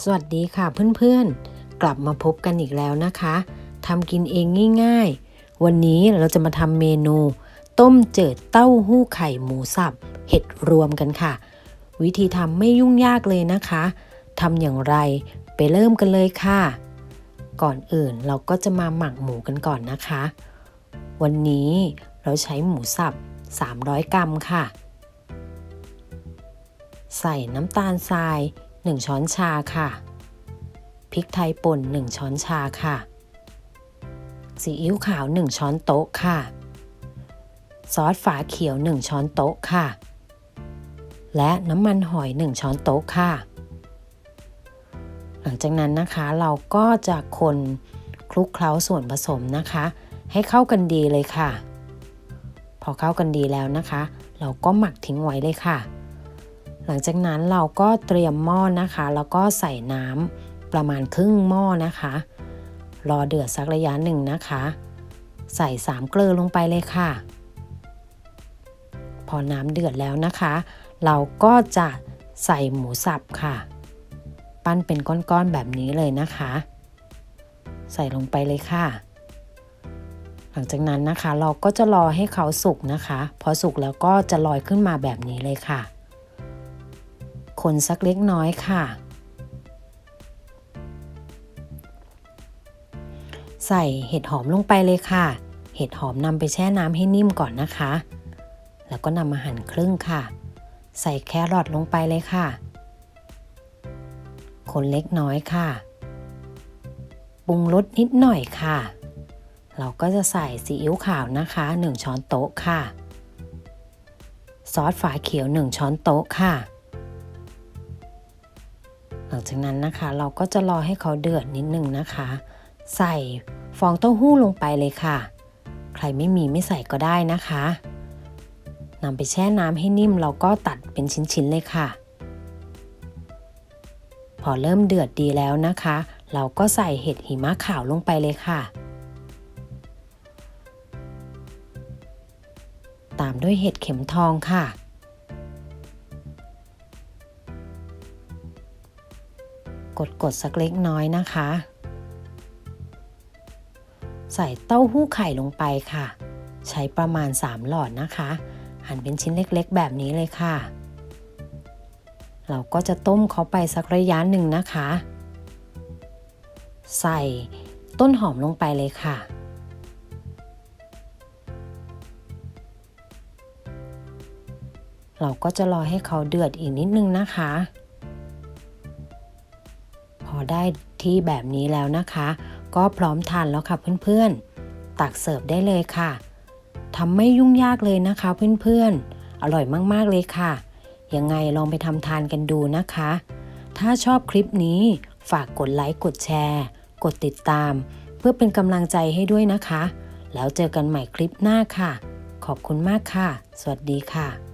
สวัสดีค่ะเพื่อนๆ กลับมาพบกันอีกแล้วนะคะทำกินเองง่ายๆ วันนี้เราจะมาทำเมนู ต้มเจิดเต้าหู้ไข่หมูสับ เห็ดรวมกันค่ะ วิธีทำไม่ยุ่งยากเลยนะคะทำอย่างไรไปเริ่มกันเลยค่ะ ก่อนอื่นเราก็จะมาหมักหมูกันก่อนนะคะ วันนี้เราใช้หมูสับ 300 กรัมค่ะ ใส่น้ำตาลทราย 1 ช้อนชาค่ะ พริกไทยป่น 1 ช้อนชาค่ะ ซีอิ๊วขาว 1 ช้อนโต๊ะค่ะ ซอสฝาเขียว 1 ช้อนโต๊ะค่ะ และน้ำมันหอย 1 ช้อนโต๊ะค่ะ หลังจากนั้นนะคะเราก็จะคนคลุกเคล้าส่วนผสมนะคะ ให้เข้ากันดีเลยค่ะ พอเข้ากันดีแล้วนะคะ เราก็หมักทิ้งไว้เลยค่ะ หลังจากนั้นเราก็เตรียมหม้อนะคะ แล้วก็ใส่น้ำประมาณครึ่งหม้อนะคะ รอเดือดสักระยะหนึ่งนะคะ ใส่สามเกลือลงไปเลยค่ะ พอน้ำเดือดแล้วนะคะ เราก็จะใส่หมูสับค่ะ ปั้นเป็นก้อนๆแบบนี้เลยนะคะ ใส่ลงไปเลยค่ะ หลังจากนั้นนะคะ เราก็จะรอให้เขาสุกนะคะ พอสุกแล้วก็จะลอยขึ้นมาแบบนี้เลยค่ะ คนสักเล็กน้อยค่ะ ใส่เห็ดหอมลงไปเลยค่ะ เห็ดหอมนำไปแช่น้ำให้นิ่มก่อนนะคะ แล้วก็นำมาหั่นครึ่งค่ะ ใส่แครอทลงไปเลยค่ะ คนเล็กน้อยค่ะ ปรุงรสนิดหน่อยค่ะ เราก็จะใส่ซีอิ๊วขาวนะคะ 1 ช้อนโต๊ะค่ะซอสฝาเขียว 1 ช้อนโต๊ะค่ะ ลังจากนั้นนะคะเราก็จะรอให้เขาเดือดนิดนึงนะคะ ใส่ฟองเต้าหู้ลงไปเลยค่ะ ใครไม่มีไม่ใส่ก็ได้นะคะนำไปแช่น้ำให้นิ่มเราก็ตัดเป็นชิ้นๆเลยค่ะ พอเริ่มเดือดดีแล้วนะคะ เราก็ใส่เห็ดหิมะขาวลงไปเลยค่ะ ตามด้วยเห็ดเข็มทองค่ะ กดกดสักเล็กน้อยนะคะ ใส่เต้าหู้ไข่ลงไปค่ะ ใช้ประมาณ 3 หลอดนะคะ หั่นเป็นชิ้นเล็กๆ แบบนี้เลยค่ะ เราก็จะต้มเขาไปสักระยะหนึ่งนะคะ ใส่ต้นหอมลงไปเลยค่ะเราก็จะรอให้เขาเดือดอีกนิดนึงนะคะ ได้ที่แบบนี้แล้วนะคะ ก็พร้อมทานแล้วค่ะเพื่อนๆ ตักเสิร์ฟได้เลยค่ะทำไม่ยุ่งยากเลยนะคะเพื่อนๆ อร่อยมากๆเลยค่ะ ยังไงลองไปทำทานกันดูนะคะ ถ้าชอบคลิปนี้ฝากกดไลค์กดแชร์ กดติดตาม เพื่อเป็นกำลังใจให้ด้วยนะคะ แล้วเจอกันใหม่คลิปหน้าค่ะ ขอบคุณมากค่ะ สวัสดีค่ะ